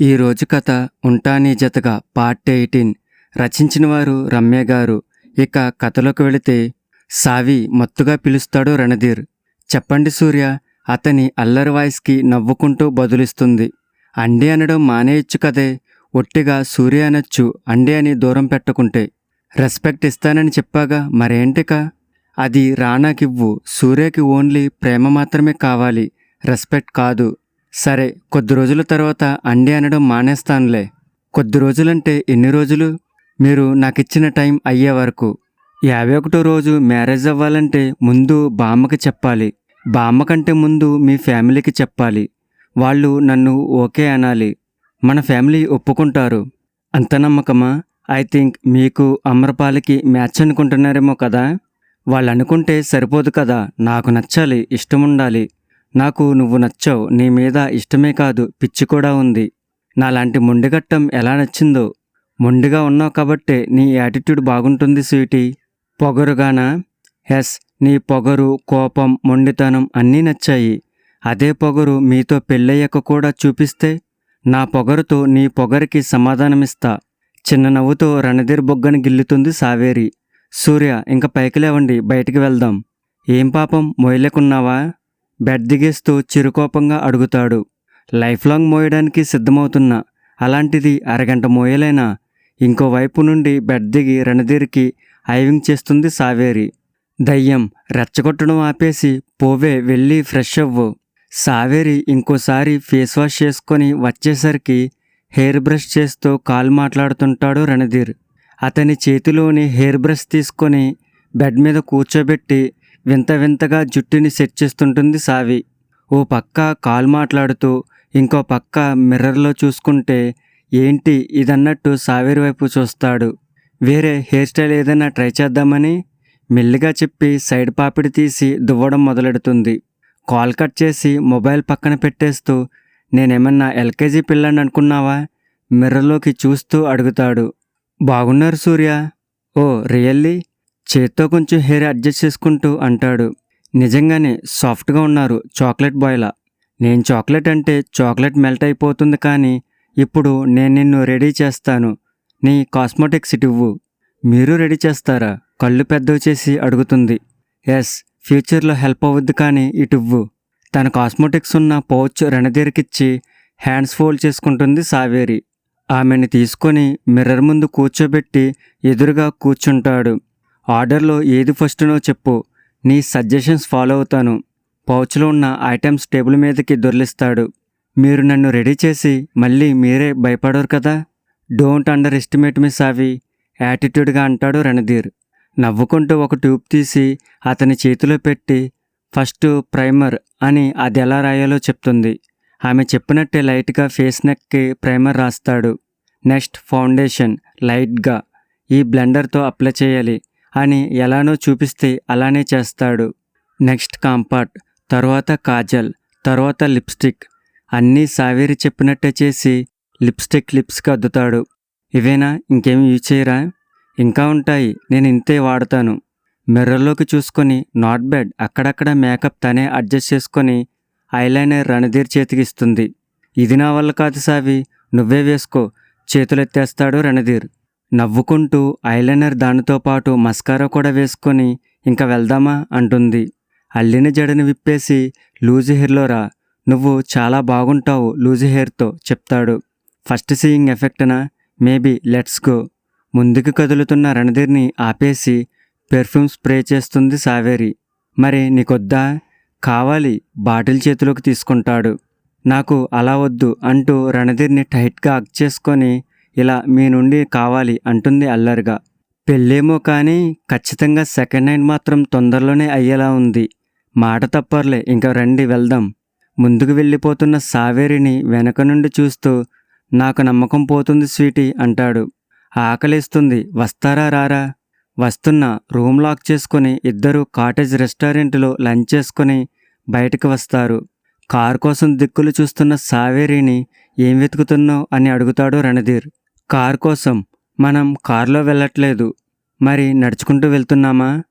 ఈ రోజు కథ ఉంటానీ జతగా పార్ట్ ఎయిటీన్. రచించిన వారు రమ్య గారు. ఇక కథలోకి వెళితే సావి మత్తుగా పిలుస్తాడు రణధీర్. చెప్పండి సూర్య అతని అల్లరి వాయిస్కి నవ్వుకుంటూ బదులిస్తుంది. అండి అనడం మానేయచ్చు కదే ఒట్టిగా సూర్య అనొచ్చు అండి అని దూరం పెట్టకుంటే. రెస్పెక్ట్ ఇస్తానని చెప్పాగా మరేంటిక? అది రానాకివ్వు సూర్యకి ఓన్లీ ప్రేమ మాత్రమే కావాలి రెస్పెక్ట్ కాదు. సరే కొద్ది రోజుల తర్వాత అండి అనడం మానేస్తానులే. కొద్ది రోజులంటే ఎన్ని రోజులు? మీరు నాకిచ్చిన టైం అయ్యే వరకు. యాభై ఒకటో రోజు మ్యారేజ్ అవ్వాలంటే ముందు బామ్మకి చెప్పాలి. బామ్మ కంటే ముందు మీ ఫ్యామిలీకి చెప్పాలి. వాళ్ళు నన్ను ఓకే అనాలి. మన ఫ్యామిలీ ఒప్పుకుంటారు. అంత నమ్మకమా? ఐ థింక్ మీకు అమరపాలకి మ్యాచ్ అనుకుంటున్నారేమో కదా? వాళ్ళు అనుకుంటే సరిపోదు కదా. నాకు నచ్చాలి ఇష్టం ఉండాలి నాకు నువ్వు నచ్చావు నీ మీద ఇష్టమే కాదు పిచ్చి కూడా ఉంది. నాలాంటి మొండిగట్టం ఎలా నచ్చిందో. మొండిగా ఉన్నావు కాబట్టే నీ యాటిట్యూడ్ బాగుంటుంది స్వీటీ. పొగరుగానా? ఎస్ నీ పొగరు కోపం మొండితనం అన్నీ నచ్చాయి. అదే పొగరు మీతో పెళ్ళయ్యాక కూడా చూపిస్తే నా పొగరుతో నీ పొగరికి సమాధానమిస్తా. చిన్న నవ్వుతో రణధీర్ బొగ్గని గిల్లుతుంది సావేరి. సూర్య ఇంక పైకి లేవండి బయటికి వెళ్దాం. ఏం పాపం మొయలేకున్నావా బెడ్ దిగేస్తూ చిరుకోపంగా అడుగుతాడు. లైఫ్ లాంగ్ మోయడానికి సిద్ధమవుతున్న అలాంటిది అరగంట మోయలేనా? ఇంకోవైపు నుండి బెడ్ దిగి రణధీర్కి ఐవింగ్ చేస్తుంది సావేరి. దయ్యం రెచ్చగొట్టడం ఆపేసి పోవే వెళ్ళి ఫ్రెష్ అవ్వు. సావేరి ఇంకోసారి ఫేస్ వాష్ చేసుకొని వచ్చేసరికి హెయిర్ బ్రష్ చేస్తూ కాల్ మాట్లాడుతుంటాడు రణధీర్. అతని చేతిలోని హెయిర్ బ్రష్ తీసుకొని బెడ్ మీద కూర్చోబెట్టి వింత వింతగా జుట్టుని సెట్ చేస్తుంటుంది సావి. ఓ పక్క కాల్ మాట్లాడుతూ ఇంకో పక్క మిర్రర్లో చూసుకుంటే ఏంటి ఇదన్నట్టు సావేరు వైపు చూస్తాడు. వేరే హెయిర్ స్టైల్ ఏదైనా ట్రై చేద్దామని మెల్లిగా చెప్పి సైడ్ పాపిడి తీసి దువ్వడం మొదలెడుతుంది. కాల్ కట్ చేసి మొబైల్ పక్కన పెట్టేస్తూ నేనేమన్నా ఎల్కేజీ పిల్లని అనుకున్నావా? మిర్రర్లోకి చూస్తూ అడుగుతాడు. బాగున్నారు సూర్య? ఓ రియల్లీ? చేత్తో కొంచెం హెయిర్ అడ్జస్ట్ చేసుకుంటూ అంటాడు. నిజంగానే సాఫ్ట్గా ఉన్నారు చాక్లెట్ బాయ్లా. నేను చాక్లెట్ అంటే చాక్లెట్ మెల్ట్ అయిపోతుంది కానీ ఇప్పుడు నేను నిన్ను రెడీ చేస్తాను. నీ కాస్మెటిక్స్ ఇవ్వు. మీరు రెడీ చేస్తారా? కళ్ళు పెద్దవి చేసి అడుగుతుంది. ఎస్ ఫ్యూచర్లో హెల్ప్ అవ్వద్దు కానీ ఇటువ్వు తన కాస్మెటిక్స్ ఉన్న పౌచ్ రణధీర్కిచ్చి హ్యాండ్స్ ఫోల్డ్ చేసుకుంటుంది సావేరి. ఆమెని తీసుకొని మిర్రర్ ముందు కూర్చోబెట్టి ఎదురుగా కూర్చుంటాడు. ఆర్డర్లో ఏది ఫస్ట్నో చెప్పు. నీ సజెషన్స్ ఫాలో అవుతాను. పౌచ్లో ఉన్న ఐటమ్స్ టేబుల్ మీదకి దొర్లిస్తాడు. మీరు నన్ను రెడీ చేసి మళ్ళీ మీరే భయపడరు కదా? డోంట్ అండర్ ఎస్టిమేట్ మీ సావి యాటిట్యూడ్గా అంటాడు రణధీర్. నవ్వుకుంటూ ఒక ట్యూబ్ తీసి అతని చేతిలో పెట్టి ఫస్ట్ ప్రైమర్ అని అది ఎలా రాయాలో చెప్తుంది. ఆమె చెప్పినట్టే లైట్గా ఫేస్ నెక్కి ప్రైమర్ రాస్తాడు. నెక్స్ట్ ఫౌండేషన్ లైట్గా. ఈ బ్లెండర్తో అప్లై చేయాలి. అని ఎలానో చూపిస్తే అలానే చేస్తాడు. నెక్స్ట్ కాంపార్ట్ తర్వాత కాజల్ తర్వాత లిప్స్టిక్. అన్నీ సావేరి చెప్పినట్టే చేసి లిప్స్టిక్ లిప్స్కి అద్దుతాడు ఇవేనా? ఇంకేం యూజ్ చేయరా? ఇంకా ఉంటాయి. నేను ఇంతే వాడతాను. మిర్రర్లోకి చూసుకొని నాట్ బ్యాడ్. అక్కడక్కడ మేకప్ తనే అడ్జస్ట్ చేసుకొని ఐలైనర్ రణధీర్ చేతికిస్తుంది ఇది నా వల్ల కాదు సావి. నువ్వే వేసుకో. చేతులెత్తేస్తాడు రణధీర్. నవ్వుకుంటూ ఐలైనర్ దానితో పాటు మస్కారా కూడా వేసుకొని ఇంకా వెళ్దామా? అంటుంది. అల్లిన జడని విప్పేసి లూజు హెయిర్లో రా. నువ్వు చాలా బాగుంటావు లూజు హెయిర్తో చెప్తాడు. First seeing ఎఫెక్ట్నా? Maybe let's go. ముందుకు కదులుతున్న రణధీర్ని ఆపేసి పెర్ఫ్యూమ్ స్ప్రే చేస్తుంది సావేరి. మరి నీకొద్దా? కావాలి బాటిల్ చేతిలోకి తీసుకుంటాడు. నాకు అలా వద్దు అంటూ రణధీర్ని టైట్గా అగ్ చేసుకొని ఇలా మీ నుండి కావాలి అంటుంది అల్లరిగా. పెళ్ళేమో కానీ ఖచ్చితంగా సెకండ్ హ్యాండ్ మాత్రం తొందరలోనే అయ్యేలా ఉంది. మాట తప్పర్లే ఇంకా రండి వెళ్దాం. ముందుకు వెళ్ళిపోతున్న సావేరిని వెనక నుండి చూస్తూ నాకు నమ్మకం పోతుంది స్వీటీ అంటాడు. ఆకలిస్తుంది వస్తారా రారా? వస్తున్నా రూమ్ లాక్ చేసుకుని ఇద్దరు కాటేజ్ రెస్టారెంట్లో లంచ్ చేసుకుని బయటకు వస్తారు. కార్ కోసం దిక్కులు చూస్తున్న సావేరిని ఏం వెతుకుతున్నావు? అని అడుగుతాడు రణధీర్. కార్ కోసం మనం కారులో వెళ్ళట్లేదు. మరి నడుచుకుంటూ వెళ్తున్నామా?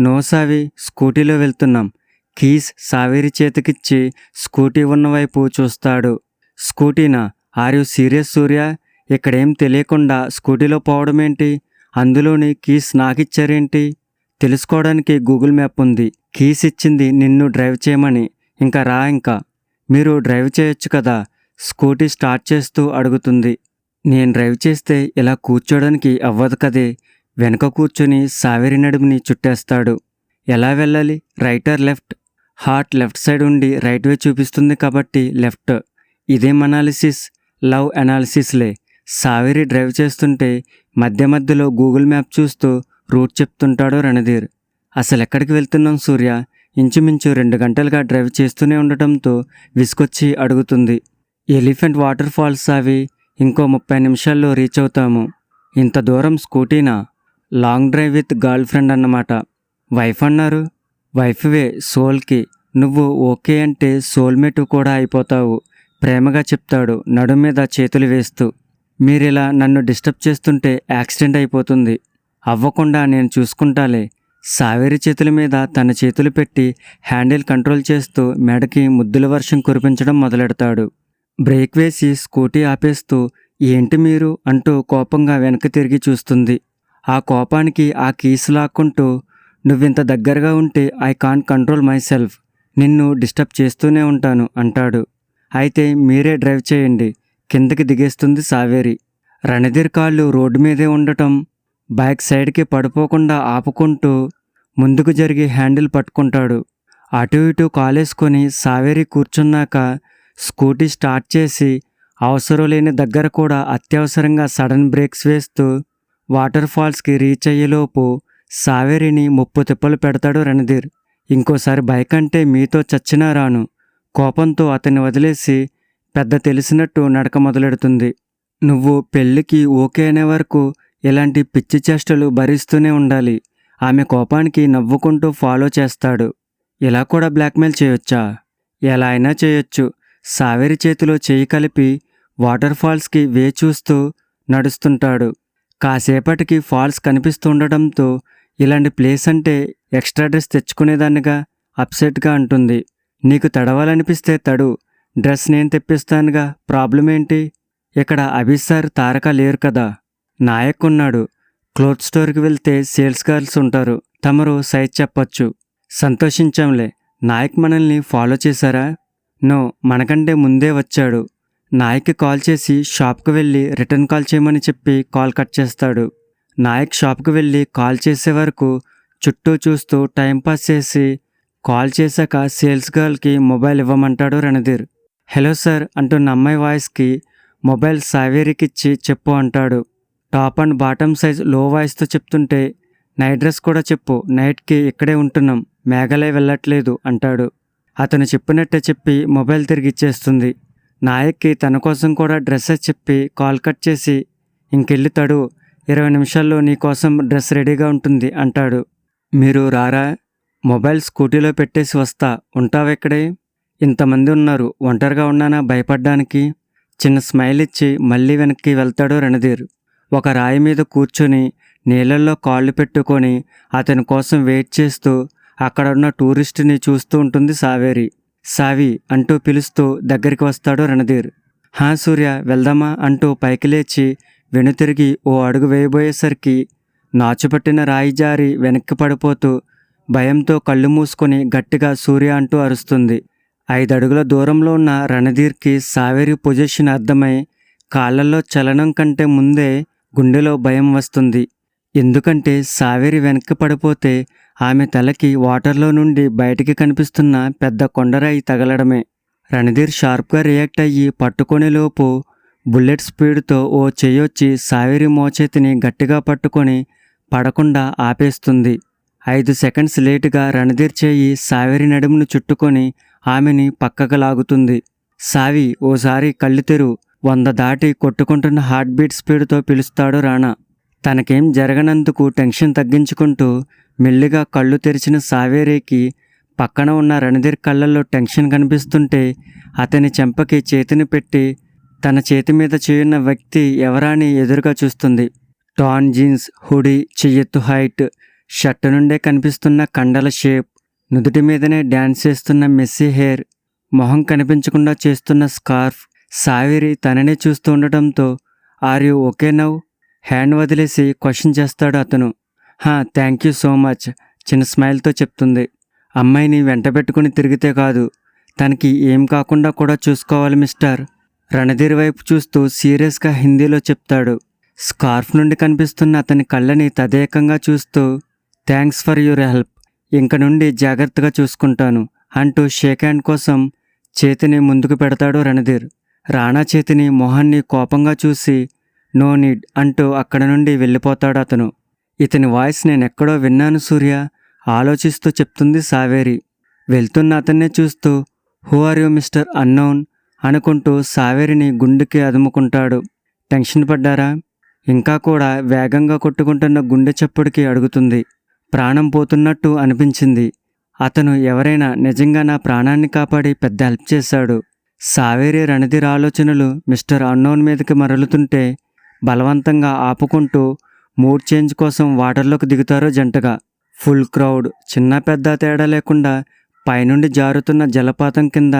నో సావి స్కూటీలో వెళ్తున్నాం. కీస్ సావేరి చేతికిచ్చి స్కూటీ ఉన్నవైపు చూస్తాడు. స్కూటీనా? Are you serious Surya? ఇక్కడేం తెలియకుండా స్కూటీలో పోవడం ఏంటి అందులోని కీస్ నాకిచ్చారేంటి? తెలుసుకోవడానికి గూగుల్ మ్యాప్ ఉంది. కీస్ ఇచ్చింది నిన్ను డ్రైవ్ చేయమని. ఇంకా రా ఇంకా. మీరు డ్రైవ్ చేయొచ్చు కదా? స్కూటీ స్టార్ట్ చేస్తూ అడుగుతుంది. నేను డ్రైవ్ చేస్తే ఇలా కూర్చోడానికి అవ్వదు కదే. వెనక కూర్చొని సావేరి నడుముని చుట్టేస్తాడు. ఎలా వెళ్ళాలి? Right or left? Heart left side ఉండి రైట్ వే చూపిస్తుంది కాబట్టి లెఫ్ట్. ఇదేం అనాలిసిస్ లవ్ అనాలిసిస్లే సావేరి డ్రైవ్ చేస్తుంటే మధ్య మధ్యలో గూగుల్ మ్యాప్ చూస్తూ రూట్ చెప్తుంటాడు రణధీర్. అసలు ఎక్కడికి వెళ్తున్నాం సూర్య? ఇంచుమించు రెండు గంటలుగా డ్రైవ్ చేస్తూనే ఉండటంతో విసుకొచ్చి అడుగుతుంది. ఎలిఫెంట్ వాటర్ ఫాల్స్ అవి ఇంకో ముప్పై నిమిషాల్లో రీచ్ అవుతాము. ఇంత దూరం స్కూటీనా? Long drive with girlfriend అన్నమాట. వైఫ్ అన్నారు. వైఫ్వే సోల్కి. నువ్వు ఓకే అంటే సోల్మేట్ కూడా అయిపోతావు. ప్రేమగా చెప్తాడు నడు మీద చేతులు వేస్తూ. మీరిలా నన్ను డిస్టర్బ్ చేస్తుంటే యాక్సిడెంట్ అయిపోతుంది. అవ్వకుండా నేను చూసుకుంటాలే. సావేరి చేతుల మీద తన చేతులు పెట్టి హ్యాండిల్ కంట్రోల్ చేస్తూ మెడకి ముద్దుల వర్షం కురిపించడం మొదలెడతాడు. బ్రేక్ వేసి స్కూటీ ఆపేస్తూ ఏంటి మీరు? అంటూ కోపంగా వెనక్కి తిరిగి చూస్తుంది. ఆ కోపానికి ఆ కీస్ లాక్కుంటూ నువ్వింత దగ్గరగా ఉంటే I can control myself. నిన్ను డిస్టర్బ్ చేస్తూనే ఉంటాను అంటాడు. అయితే మీరే డ్రైవ్ చేయండి. కిందకి దిగేస్తుంది సావేరి. రణధీర్ కాళ్ళు రోడ్డు మీదే ఉండటం బైక్ సైడ్కి పడిపోకుండా ఆపుకుంటూ ముందుకు జరిగి హ్యాండిల్ పట్టుకుంటాడు. అటు ఇటు కాలేసుకొని సావేరి కూర్చున్నాక స్కూటీ స్టార్ట్ చేసి అవసరం లేని దగ్గర కూడా అత్యవసరంగా సడన్ బ్రేక్స్ వేస్తూ వాటర్ ఫాల్స్కి రీచ్ అయ్యేలోపు సావేరిని ముప్పు తిప్పలు పెడతాడు రణధీర్. ఇంకోసారి బైక్ అంటే మీతో చచ్చినా రాను. కోపంతో అతన్ని వదిలేసి పెద్ద తెలిసినట్టు నడక మొదలెడుతుంది. నువ్వు పెళ్ళికి ఓకే అనే వరకు ఇలాంటి పిచ్చి చేష్టలు భరిస్తూనే ఉండాలి. ఆమె కోపానికి నవ్వుకుంటూ ఫాలో చేస్తాడు. ఇలా కూడా బ్లాక్మెయిల్ చేయొచ్చా? ఎలా అయినా చేయొచ్చు. సావేరి చేతిలో చేయి కలిపి వాటర్ ఫాల్స్కి వే చూస్తూ నడుస్తుంటాడు. కాసేపటికి ఫాల్స్ కనిపిస్తుండటంతో ఇలాంటి ప్లేస్ అంటే ఎక్స్ట్రా డ్రెస్ తెచ్చుకునేదాన్నిగా అప్సెట్గా అంటుంది. నీకు తడవాలనిపిస్తే తడు డ్రెస్ నేను తెప్పిస్తానుగా ప్రాబ్లం ఏంటి ఇక్కడ అభిసార్ తారక లేరు కదా. నాయక్ ఉన్నాడు. క్లోత్ స్టోర్కి వెళ్తే సేల్స్ గర్ల్స్ ఉంటారు. తమరు సైజ్ చెప్పొచ్చు. సంతోషించాంలే. నాయక్ మనల్ని ఫాలో చేశారా? నో మనకంటే ముందే వచ్చాడు. నాయక్కి కాల్ చేసి షాప్కి వెళ్ళి రిటర్న్ కాల్ చేయమని చెప్పి కాల్ కట్ చేస్తాడు. నాయక్ షాప్కి వెళ్ళి కాల్ చేసే వరకు చుట్టూ చూస్తూ టైంపాస్ చేసి కాల్ చేశాక సేల్స్ గర్ల్కి మొబైల్ ఇవ్వమంటాడు రణధీర్. హలో సార్ అంటున్న అమ్మాయి వాయిస్కి మొబైల్ సావేరికిచ్చి చెప్పు అంటాడు. టాప్ అండ్ బాటమ్ సైజ్లో వాయిస్తో చెప్తుంటే నైట్ డ్రెస్ కూడా చెప్పు నైట్కి ఇక్కడే ఉంటున్నాం మేఘాలయ వెళ్ళట్లేదు అంటాడు. అతను చెప్పినట్టే చెప్పి మొబైల్ తిరిగి ఇచ్చేస్తుంది. నాయక్కి తన కోసం కూడా డ్రెస్సెస్ చెప్పి కాల్ కట్ చేసి ఇంకెళ్ళి తడు ఇరవై నిమిషాల్లో నీ కోసం డ్రెస్ రెడీగా ఉంటుంది అంటాడు. మీరు రారా? మొబైల్ స్కూటీలో పెట్టేసి వస్తా. ఉంటావెక్కడే ఇంతమంది ఉన్నారు. ఒంటరిగా ఉన్నానా భయపడ్డానికి? చిన్న స్మైల్ ఇచ్చి మళ్ళీ వెనక్కి వెళ్తాడు రణధీర్. ఒక రాయి మీద కూర్చొని నీళ్ళల్లో కాళ్ళు పెట్టుకొని అతని కోసం వెయిట్ చేస్తూ అక్కడ ఉన్న టూరిస్ట్ని చూస్తూ ఉంటుంది సావేరి. సావి అంటూ పిలుస్తూ దగ్గరికి వస్తాడు రణధీర్. హా సూర్య వెళ్దామా అంటూ పైకి లేచి వెనుతిరిగి ఓ అడుగు వేయబోయేసరికి నాచుపట్టిన రాయి జారి వెనక్కి పడిపోతూ భయంతో కళ్ళు మూసుకొని గట్టిగా సూర్య అంటూ అరుస్తుంది. ఐదడుగుల దూరంలో ఉన్న రణధీర్కి సావేరి పొజిషన్ అర్థమై కాళ్ళల్లో చలనం కంటే ముందే గుండెలో భయం వస్తుంది. ఎందుకంటే సావేరి వెనక్కి పడిపోతే ఆమె తలకి వాటర్లో నుండి బయటికి కనిపిస్తున్న పెద్ద కొండరాయి తగలడమే. రణధీర్ షార్ప్గా రియాక్ట్ అయ్యి పట్టుకునేలోపు బుల్లెట్ స్పీడ్తో ఓ చెయ్యొచ్చి సావేరి మోచేతిని గట్టిగా పట్టుకొని పడకుండా ఆపేస్తుంది. ఐదు సెకండ్స్ లేటుగా రణధీర్ చేయి సావేరి నడుమును చుట్టుకొని ఆమెని పక్కకు లాగుతుంది. సావి ఓసారి కళ్ళు తెరు. వంద దాటి కొట్టుకుంటున్న హార్ట్ బీట్ స్పీడ్తో పిలుస్తాడు రాణా. తనకేం జరగనందుకు టెన్షన్ తగ్గించుకుంటూ మెల్లిగా కళ్ళు తెరిచిన సావేరేకి పక్కన ఉన్న రణధీర్ కళ్ళల్లో టెన్షన్ కనిపిస్తుంటే అతని చెంపకి చేతిని పెట్టి తన చేతి మీద చేయున్న వ్యక్తి ఎవరాని ఎదురుగా చూస్తుంది. టాన్ జీన్స్ హుడీ చెయ్యెత్తు హైట్ షర్ట్ నుండే కనిపిస్తున్న కండల షేప్ నుదుటి మీదనే డ్యాన్స్ చేస్తున్న మెస్సీ హెయిర్ మొహం కనిపించకుండా చేస్తున్న స్కార్ఫ్ సావేరి తననే చూస్తూ ఉండటంతో are you okay now hand వదిలేసి క్వశ్చన్ చేస్తాడు అతను. థ్యాంక్ యూ సో మచ్ చిన్న స్మైల్తో చెప్తుంది. అమ్మాయిని వెంట పెట్టుకుని తిరిగితే కాదు. తనకి ఏం కాకుండా కూడా చూసుకోవాలి మిస్టర్ రణధీర్ వైపు చూస్తూ సీరియస్గా హిందీలో చెప్తాడు. స్కార్ఫ్ నుండి కనిపిస్తున్న అతని కళ్ళని తదేకంగా చూస్తూ థ్యాంక్స్ ఫర్ యువర్ హెల్ప్ ఇంక నుండి జాగ్రత్తగా చూసుకుంటాను అంటూ షేక్ హ్యాండ్ కోసం చేతిని ముందుకు పెడతాడు రణధీర్. రాణా చేతిని మొహాన్ని కోపంగా చూసి నో నీడ్ అంటూ అక్కడ నుండి వెళ్ళిపోతాడు అతను. ఇతని వాయిస్ నేనెక్కడో విన్నాను సూర్య. ఆలోచిస్తూ చెప్తుంది సావేరి. వెళ్తున్న అతన్నే చూస్తూ who are you mister unknown? అనుకుంటూ సావేరిని గుండెకి అదుముకుంటాడు. టెన్షన్ పడ్డారా? ఇంకా కూడా వేగంగా కొట్టుకుంటున్న గుండె చప్పుడికి అడుగుతుంది. ప్రాణం పోతున్నట్టు అనిపించింది. అతను ఎవరైనా నిజంగా నా ప్రాణాన్ని కాపాడి పెద్ద హెల్ప్ చేశాడు. సావేరి రణధీర్ ఆలోచనలు మిస్టర్ అన్నోన్ మీదకి మరలుతుంటే బలవంతంగా ఆపుకుంటూ మూడ్ చేంజ్ కోసం వాటర్లోకి దిగుతారో జంటగా. ఫుల్ క్రౌడ్ చిన్న పెద్ద తేడా లేకుండా పైనుండి జారుతున్న జలపాతం కింద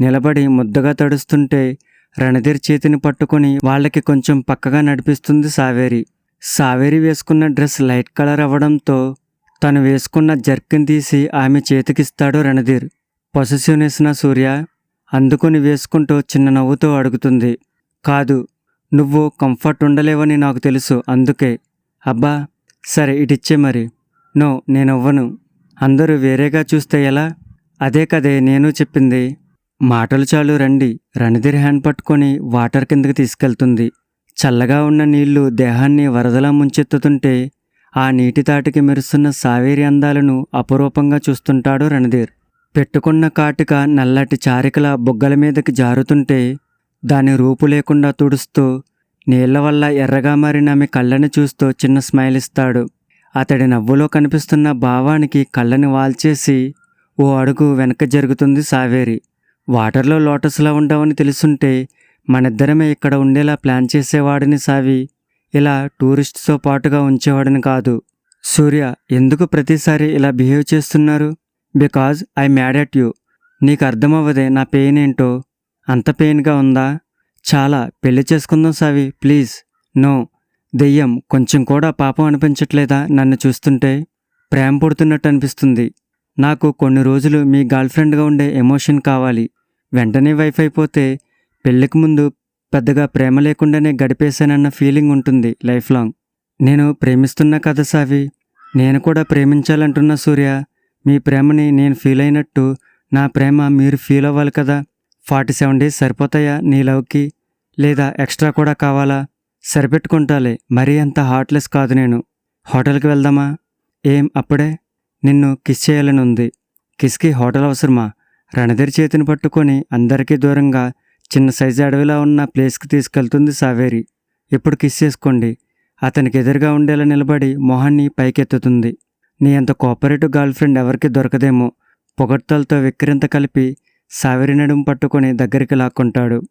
నిలబడి ముద్దగా తడుస్తుంటే రణధీర్ చేతిని పట్టుకొని వాళ్ళకి కొంచెం పక్కగా నడిపిస్తుంది సావేరి. సావేరి వేసుకున్న డ్రెస్ లైట్ కలర్ అవ్వడంతో తను వేసుకున్న జర్కిన్ తీసి ఆమె చేతికిస్తాడు రణధీర్. పొసెసివ్నెస్ సూర్య అందుకుని వేసుకుంటూ చిన్న నవ్వుతో అడుగుతుంది. కాదు నువ్వు కంఫర్ట్ ఉండలేవని నాకు తెలుసు అందుకే అబ్బా సరే ఇటిచ్చే మరి. నో నేనవ్వను. అందరూ వేరేగా చూస్తే ఎలా? అదే కదే నేను చెప్పింది. మాటలు చాలు రండి. రణధీర్ హ్యాండ్ పట్టుకొని వాటర్ కిందకి తీసుకెళ్తుంది. చల్లగా ఉన్న నీళ్ళు దేహాన్ని వరదలా ముంచెత్తుతుంటే ఆ నీటి తాటికి మెరుస్తున్న సావేరి అందాలను అపురూపంగా చూస్తుంటాడు రణధీర్. పెట్టుకున్న కాటిక నల్లటి చారికల బొగ్గల మీదకి జారుతుంటే దాని రూపు లేకుండా తుడుస్తూ నీళ్ళ వల్ల ఎర్రగా మారిన ఆమె కళ్ళని చూస్తూ చిన్న స్మైల్ ఇస్తాడు. అతడి నవ్వులో కనిపిస్తున్న భావానికి కళ్ళని వాల్చేసి ఓ అడుగు వెనక జరుగుతుంది సావేరి. వాటర్లో లోటస్లా ఉండవని తెలుసుంటే మనిద్దరమే ఇక్కడ ఉండేలా ప్లాన్ చేసేవాడిని సావి. ఇలా టూరిస్ట్తో పాటుగా ఉంచేవాడిని కాదు. సూర్య ఎందుకు ప్రతిసారి ఇలా బిహేవ్ చేస్తున్నారు? Because I mad at you. నీకు అర్థమవ్వదే నా పెయిన్ ఏంటో? అంత పెయిన్గా ఉందా? చాలా పెళ్ళి చేసుకుందాం సావి ప్లీజ్. నో. దెయ్యం కొంచెం కూడా పాపం అనిపించట్లేదా నన్ను చూస్తుంటే? ప్రేమ పుడుతున్నట్టు అనిపిస్తుంది. నాకు కొన్ని రోజులు మీ గర్ల్ ఫ్రెండ్గా ఉండే ఎమోషన్ కావాలి. వెంటనే వైఫ్ అయిపోతే పెళ్ళికి ముందు పెద్దగా ప్రేమ లేకుండానే గడిపేశానన్న ఫీలింగ్ ఉంటుంది లైఫ్ లాంగ్. నేను ప్రేమిస్తున్నా కదా సావి. నేను కూడా ప్రేమించాలంటున్న సూర్య. మీ ప్రేమని నేను ఫీల్ అయినట్టు నా ప్రేమ మీరు ఫీల్ అవ్వాలి కదా? ఫార్టీ సెవెన్ డేస్ సరిపోతాయా నీ లవ్కి? లేదా ఎక్స్ట్రా కూడా కావాలా? సరిపెట్టుకుంటాలే. మరీ అంత హార్ట్లెస్ కాదు నేను. హోటల్కి వెళ్దామా? ఏం అప్పుడే? నిన్ను కిస్ చేయాలని ఉంది కిస్కి హోటల్ అవసరమా? రణధీర్ చేతిని పట్టుకొని అందరికీ దూరంగా చిన్న సైజు అడవిలా ఉన్న ప్లేస్కి తీసుకెళ్తుంది సావేరి. ఇప్పుడు కిస్ చేసుకోండి. అతనికి ఎదురుగా ఉండేలా నిలబడి మొహాన్ని పైకెత్తుతుంది. నీ అంత కోఆపరేటివ్ గర్ల్ ఫ్రెండ్ ఎవరికి దొరకదేమో. పొగడ్తలతో విక్రింత కలిపి సావేరి నడుము పట్టుకొని దగ్గరికి లాక్కుంటాడు.